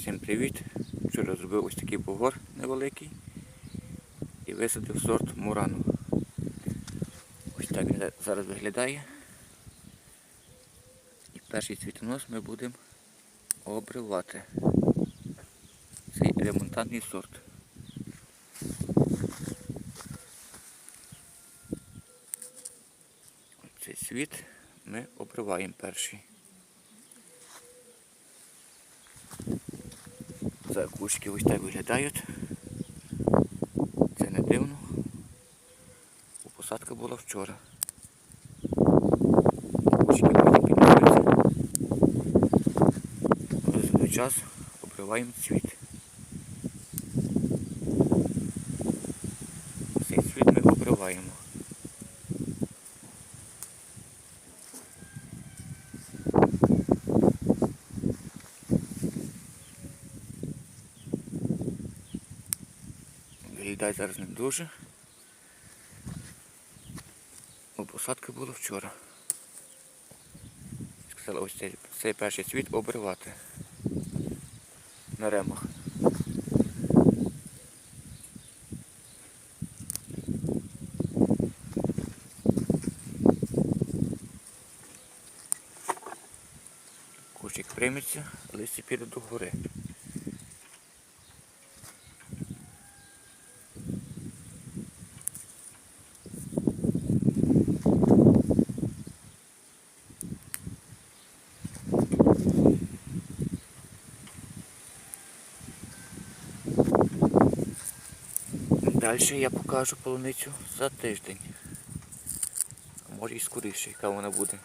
Всім привіт! Вчора зробив ось такий бугор невеликий і висадив сорт Мурану. Ось так він зараз виглядає. І перший цвітонос ми будемо обривати. Цей ремонтантний сорт. Цей світ ми обриваємо перший. Це кучки ось так виглядають. Це не дивно. Посадка була вчора. Кучки потім підносяться. Час обриваємо цвіт. Цей цвіт ми обриваємо. Виглядає зараз не дуже. Бо посадка була вчора. Сказали, ось цей, цей перший цвіт обривати на ремах. Кущик прийметься, листя піде до гори. Далі я покажу полуницю за тиждень. А може і скоріше, яка вона буде.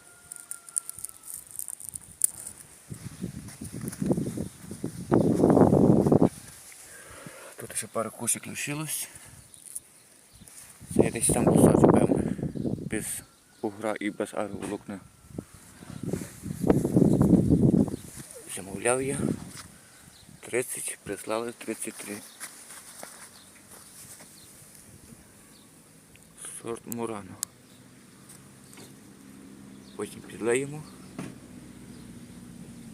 Тут ще пара кущик лишилось. Це я десь там посаджу, певно. Без угра і без агроволокна. Замовляв я 30, прислали 33. Сорт Мурано. Потім підлеємо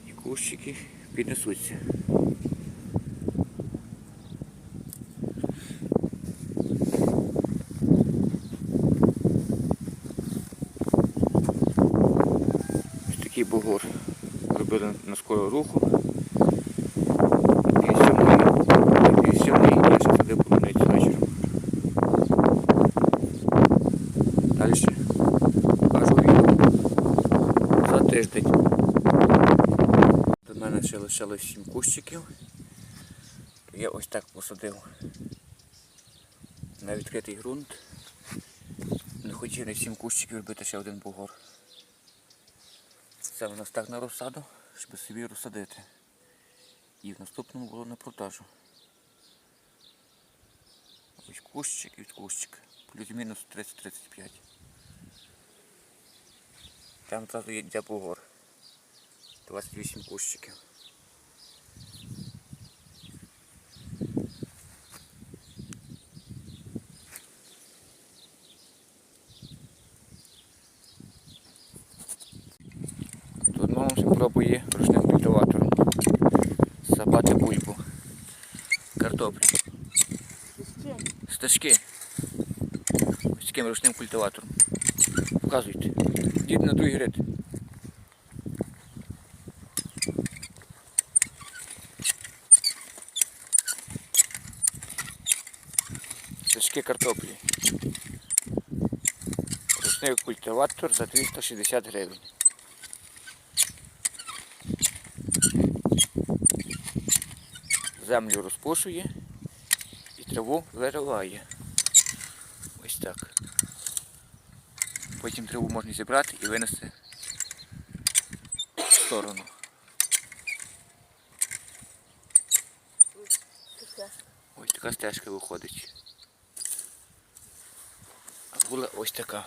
і кущики піднесуться. Ось такий бугор робили на скору руху. І сьомий, і сьомий я ще сюди полуницю вечором. Далі кажу відео за тиждень. До ще лишилось 7 кущиків. Я ось так посадив на відкритий ґрунт. Не хотів на 7 кущиків робити ще один бугор. Це у нас так на розсаду, щоб собі розсадити. І в наступному було на продажу. Ось кущик і кущик. Плюс-мінус 30-35. Там зразу є бугор. 28 кущиків. Тут мама спробує ручним культиватором сапати бульбу. Картоплю. Стежки. Ось таким ручним культиватором. Показуйте. Дід на другий ряд. Стежки картоплі. Ручний культиватор за 360 гривень. Землю розпушує і траву вириває. Ось так. Потім траву можна зібрати і винести в сторону. Ось така стежка виходить. А була ось така.